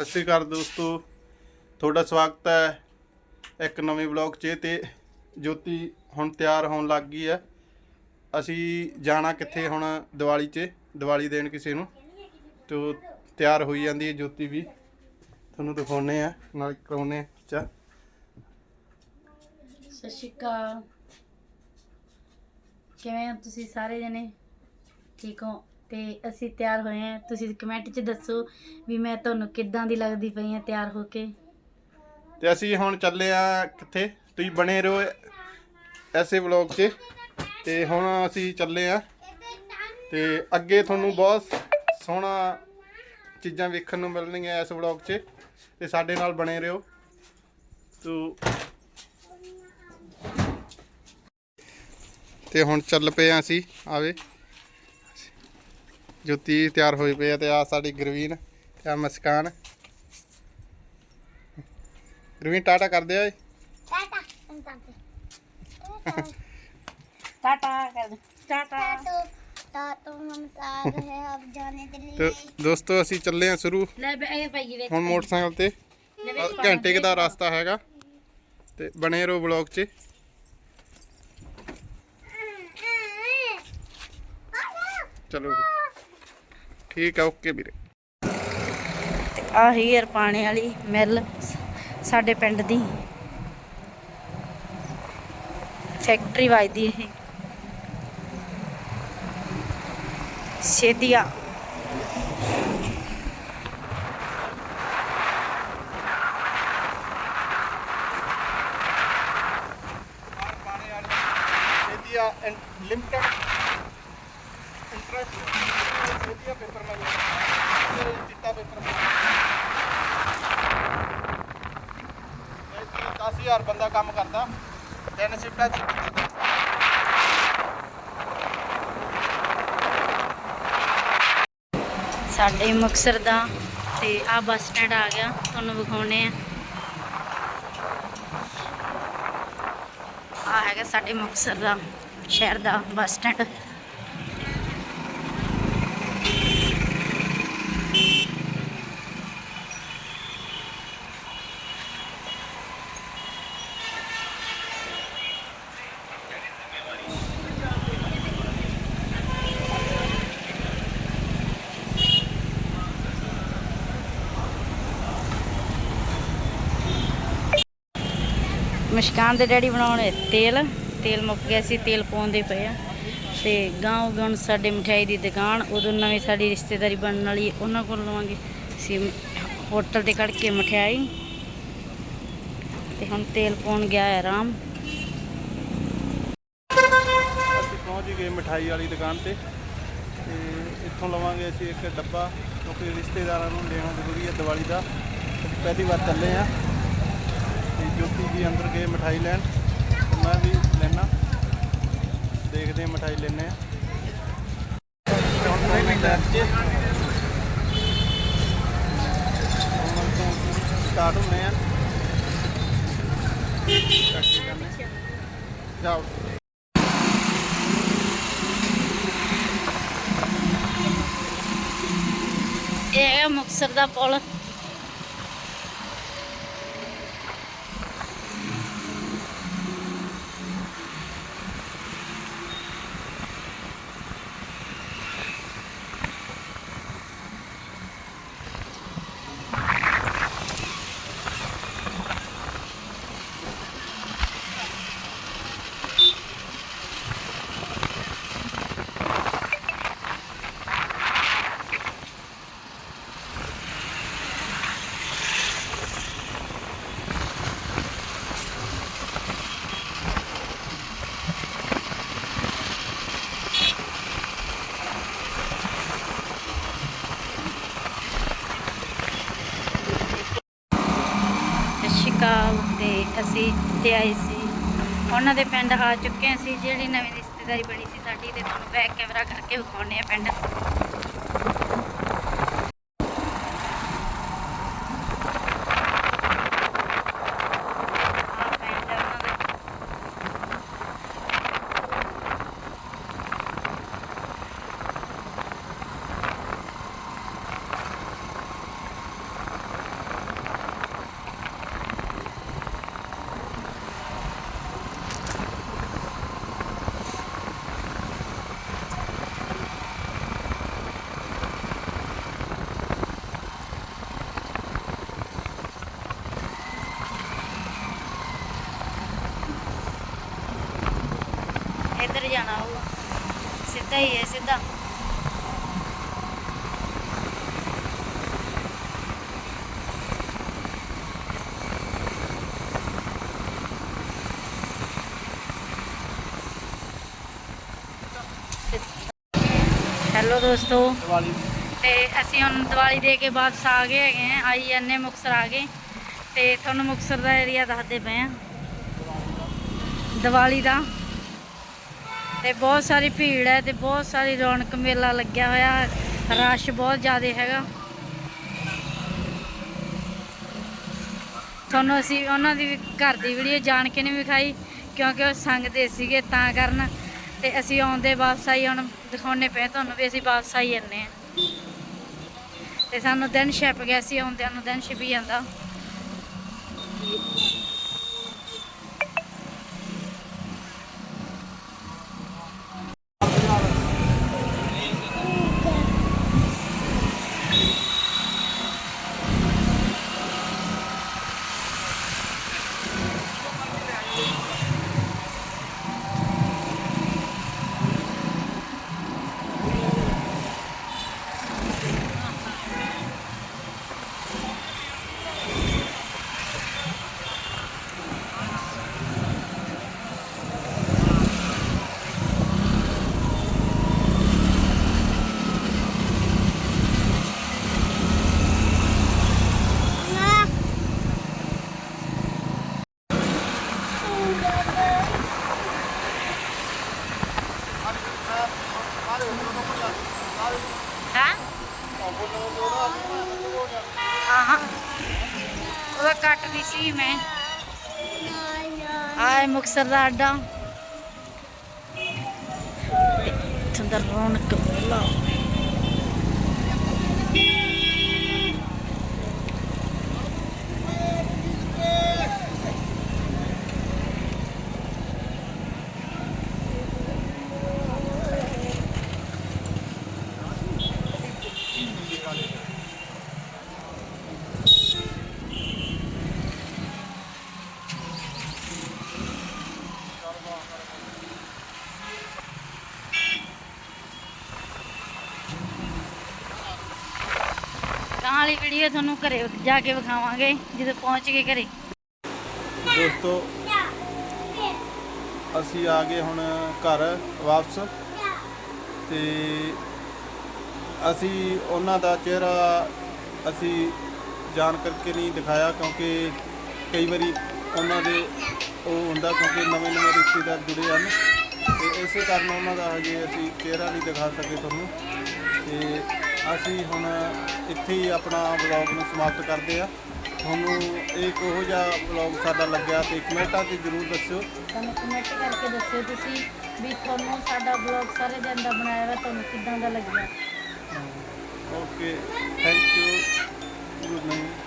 ਸਤਿ ਸ਼੍ਰੀ ਅਕਾਲ ਦੋਸਤੋ। ਤੁਹਾਡਾ ਸਵਾਗਤ ਹੈ ਇੱਕ ਨਵੇਂ ਵਲੌਗ 'ਚ ਤੇ ਜੋਤੀ ਹੁਣ ਤਿਆਰ ਹੋਣ ਲੱਗ ਗਈ ਹੈ। ਅਸੀਂ ਜਾਣਾ ਕਿੱਥੇ ਹੁਣ ਦੀਵਾਲੀ 'ਚ, ਦੀਵਾਲੀ ਦੇਣ ਕਿਸੇ ਨੂੰ? ਤੇ ਤਿਆਰ ਹੋਈ ਜਾਂਦੀ ਹੈ ਜੋਤੀ ਵੀ। ਤੁਹਾਨੂੰ ਦਿਖਾਉਨੇ ਆ ਨਾਲ ਕਰਾਉਨੇ ਚਾ ਸਤਿ ਸ਼੍ਰੀ ਅਕਾਲ। ਕਿਵੇਂ ਹੋ ਤੁਸੀਂ ਸਾਰੇ ਜਣੇ? ਠੀਕ ਹੋ? ਤੇ ਅਸੀਂ ਤਿਆਰ ਹੋਏ ਹਾਂ। ਤੁਸੀਂ ਕਮੈਂਟ 'ਚ ਦੱਸੋ ਵੀ ਮੈਂ ਤੁਹਾਨੂੰ ਕਿੱਦਾਂ ਦੀ ਲੱਗਦੀ ਪਈ ਹਾਂ ਤਿਆਰ ਹੋ ਕੇ। ਤੇ ਅਸੀਂ ਹੁਣ ਚੱਲੇ ਆ ਕਿੱਥੇ? ਤੁਸੀਂ ਬਣੇ ਰਹੋ ਐਸੇ ਵਲੌਗ 'ਚ। ਤੇ ਹੁਣ ਅਸੀਂ ਚੱਲੇ ਆ। ਤੇ ਅੱਗੇ ਤੁਹਾਨੂੰ ਬਹੁਤ ਸੋਹਣਾ ਚੀਜ਼ਾਂ ਵੇਖਣ ਨੂੰ ਮਿਲਣਗੀਆਂ ਇਸ ਵਲੌਗ 'ਚ। ਤੇ ਸਾਡੇ ਨਾਲ ਬਣੇ ਰਹੋ। ਤੋ ਤੇ ਹੁਣ ਚੱਲ ਪਏ ਆ ਅਸੀਂ। ਆਵੇ। ਜੁੱਤੀ ਤਿਆਰ ਹੋਈ ਪਈ ਆ ਤੇ ਆ ਸਾਡੀ ਗਰਵੀਨ ਤੇ ਆ ਮਸਕਾਨ। ਗਰਵੀਨ ਟਾਟਾ ਕਰਦੇ ਆ ਟਾਟਾ ਦੋਸਤੋ ਅਸੀਂ ਚੱਲੇ ਆ ਸ਼ੁਰੂ। ਹੁਣ ਮੋਟਰਸਾਈਕਲ ਤੇ। ਘੰਟੇ ਦਾ ਰਸਤਾ ਹੈਗਾ। ਤੇ ਬਣੇ ਰਹੋ ਵਲੌਗ 'ਚ। ਚਲੋ। ਠੀਕ ਆ ਓਕੇ ਵੀਰੇ। ਆ ਹੀਅਰ ਪਾਣੇ ਵਾਲੀ ਮਿਲ ਸਾਡੇ ਪਿੰਡ ਦੀ। ਫੈਕਟਰੀ ਵੱਜਦੀ ਇਹ। ਸੇਤੀਆ ਪਾਣੇ ਵਾਲੀ ਸੇਦੀਆ ਲਿਮਟਡ ਇੰਟਰਸਟ ਸੇਦੀਆ ਪੇਪਰ ਮੈਂ ਚਿੱਟਾ ਪੇਪਰ 10000 ਬੰਦਾ ਕੰਮ ਕਰਦਾ। ਤਿੰਨ ਸ਼ਿਫਟਾਂ 'ਚ ਸਾਡੇ ਮੁਕਸਰ ਦਾ ਤੇ ਆ ਬੱਸ ਸਟੈਂਡ ਆ ਗਿਆ, ਤੁਹਾਨੂੰ ਵਿਖਾਉਣੇ ਆ। ਆ ਹੈਗਾ ਸਾਡੇ ਮੁਕਸਰ ਦਾ ਸ਼ਹਿਰ ਦਾ ਬੱਸ ਸਟੈਂਡ। ਮਸ਼ਕਾਨ ਦੇ ਡੈਡੀ ਬਣਾਉਣੇ ਤੇਲ। ਤੇਲ ਮੁੱਕ ਗਿਆ ਸੀ, ਤੇਲ ਪਾਉਂਦੇ ਪਏ ਆ। ਤੇ ਗਾਉਂ ਗਾਉਂ ਸਾਡੇ ਮਠਿਆਈ ਦੀ ਦੁਕਾਨ, ਉਦੋਂ ਨਵੀਂ ਸਾਡੀ ਰਿਸ਼ਤੇਦਾਰੀ ਬਣਨ ਵਾਲੀ ਉਹਨਾਂ ਕੋਲ ਲਵਾਂਗੇ। ਸੀ ਹੋਟਲ ਤੇ ਕੱਢ ਕੇ ਮਠਿਆਈ। ਤੇ ਹੁਣ ਤੇਲ ਪਾਉਣ ਗਿਆ ਹੈ ਆਰਾਮ। ਅਸੀਂ ਪਹੁੰਚ ਗਏ ਮਠਾਈ ਵਾਲੀ ਦੁਕਾਨ ਤੇ। ਤੇ ਇੱਥੋਂ ਲਵਾਂਗੇ ਅਸੀਂ ਇੱਕ ਡੱਬਾ ਕਿਉਂਕਿ ਰਿਸ਼ਤੇਦਾਰਾਂ ਨੂੰ ਦੇਣਾ ਜ਼ਰੂਰੀ ਹੈ ਦੀਵਾਲੀ ਦਾ। ਅਸੀਂ ਪਹਿਲੀ ਵਾਰ ਚੱਲੇ ਆ ਜੋਤੀ ਅੰਦਰ ਗਏ ਮਠਾਈ ਲੈਣ ਮੈਂ ਵੀ ਲੈਣਾ। ਦੇਖਦੇ ਹਾਂ, ਮਠਾਈ ਲੈਣੇ ਆ ਸਟਾਰਟ ਹੋਣੇ ਆ ਕੱਟ ਕੇ ਕਰਨੇ ਜਾਓ। ਇਹ ਹੈਗਾ ਮੁਕਸਰ ਦਾ ਪੁਲ ਸਤਿ ਸ਼੍ਰੀ ਅਕਾਲ ਤੇ ਤੇ ਆਏ ਸੀ। ਉਹਨਾਂ ਦੇ ਪਿੰਡ ਆ ਚੁੱਕੇ ਸੀ ਜਿਹੜੀ ਨਵੀਂ ਰਿਸ਼ਤੇਦਾਰੀ ਬਣੀ ਸੀ ਸਾਡੀ, ਤੇ ਤੁਹਾਨੂੰ ਬੈਕ ਕੈਮਰਾ ਕਰਕੇ ਵਿਖਾਉਣੇ ਆ ਪਿੰਡ ਆਹ ਪਿੰਡ ਆ ਉਹਨਾਂ ਦਾ। ਜਾਣਾ ਹੋਊਗਾ ਸਿੱਧਾ ਹੀ ਹੈ ਸਿੱਧਾ ਹੈਲੋ ਦੋਸਤੋ ਦੀਵਾਲੀ ਤੇ ਅਸੀਂ ਹੁਣ ਦੀਵਾਲੀ ਦੇ ਕੇ ਵਾਪਸ ਆ ਗਏ ਹੈਗੇ ਆ ਆਈ ਜਾਂਦੇ ਮੁਕਸਰ ਆ ਗਏ ਤੇ ਤੁਹਾਨੂੰ ਮੁਕਸਰ ਦਾ ਏਰੀਆ ਦੱਸਦੇ ਪਏ ਆ ਦੀਵਾਲੀ ਦਾ ਤੇ ਬਹੁਤ ਸਾਰੀ ਭੀੜ ਹੈ ਤੇ ਬਹੁਤ ਸਾਰੀ ਰੌਣਕ ਮੇਲਾ ਲੱਗਿਆ ਹੋਇਆ। ਰਸ਼ ਬਹੁਤ ਜ਼ਿਆਦਾ ਹੈਗਾ। ਤੁਹਾਨੂੰ ਅਸੀਂ ਉਹਨਾਂ ਦੀ ਘਰ ਦੀ ਵੀਡੀਓ ਜਾਣ ਕੇ ਨਹੀਂ ਵਿਖਾਈ, ਕਿਉਂਕਿ ਉਹ ਸੰਗਦੇ ਸੀਗੇ ਤਾਂ ਕਰਨ। ਤੇ ਅਸੀਂ ਆਉਂਦੇ ਵਾਪਸ ਆਈ, ਹੁਣ ਦਿਖਾਉਣੇ ਪਏ ਤੁਹਾਨੂੰ ਵੀ ਅਸੀਂ ਵਾਪਸ ਆਈ ਜੰਨੇ ਆ ਤੇ ਸਾਨੂੰ ਦਿਨ ਛਿਪ ਗਿਆ ਸੀ, ਆਉਂਦਿਆਂ ਨੂੰ ਦਿਨ ਛਿਪੀ ਜਾਂਦਾ। ਹਾਂ? ਉਹਦਾ ਕੱਟ ਵੀ ਸੀ ਮੈਂ। ਆਏ ਮੁਕਸਰ ਦਾ ਅੱਡਾ। ਇੱਥੋਂ ਦਾ ਰੌਣਕ ਮੇਲਾ। ਵਾਲੀ ਵੀਡੀਓ ਤੁਹਾਨੂੰ ਘਰੇ ਜਾ ਕੇ ਵਿਖਾਵਾਂਗੇ, ਜਦੋਂ ਪਹੁੰਚ ਗਏ ਘਰੇ। ਦੋਸਤੋ, ਅਸੀਂ ਆ ਗਏ ਹੁਣ ਘਰ ਵਾਪਸ। ਤੇ ਅਸੀਂ ਉਹਨਾਂ ਦਾ ਚਿਹਰਾ ਅਸੀਂ ਜਾਣ ਕਰਕੇ ਨਹੀਂ ਦਿਖਾਇਆ ਕਿਉਂਕਿ ਕਈ ਵਾਰੀ ਉਹਨਾਂ ਦੇ ਉਹ ਹੁੰਦਾ ਕਿਉਂਕਿ ਨਵੇਂ ਨਵੇਂ ਰਿਸ਼ਤੇਦਾਰ ਜੁੜੇ ਹਨ ਤੇ ਇਸੇ ਕਾਰਨ ਉਹਨਾਂ ਦਾ ਹਜੇ ਅਸੀਂ ਚਿਹਰਾ ਨਹੀਂ ਦਿਖਾ ਸਕੇ ਤੁਹਾਨੂੰ। ਤੇ ਅਸੀਂ ਹੁਣ ਇੱਥੇ ਹੀ ਆਪਣਾ ਵਲੌਗ ਨੂੰ ਸਮਾਪਤ ਕਰਦੇ ਆ ਤੁਹਾਨੂੰ ਇਹ ਕਿਹੋ ਜਿਹਾ ਵਲੌਗ ਸਾਡਾ ਲੱਗਿਆ ਤੇ ਕਮੈਂਟਾਂ 'ਚ ਜਰੂਰ ਦੱਸਿਓ। ਸਾਨੂੰ ਕਮੈਂਟ ਕਰਕੇ ਦੱਸਿਓ ਤੁਸੀਂ ਵੀ ਤੁਹਾਨੂੰ ਸਾਡਾ ਬਲੌਗ ਸਾਰੇ ਦਿਨ ਦਾ ਬਣਾਇਆ ਹੋਇਆ ਤੁਹਾਨੂੰ ਕਿੱਦਾਂ ਦਾ ਲੱਗਿਆ। Okay, thank you. Good night.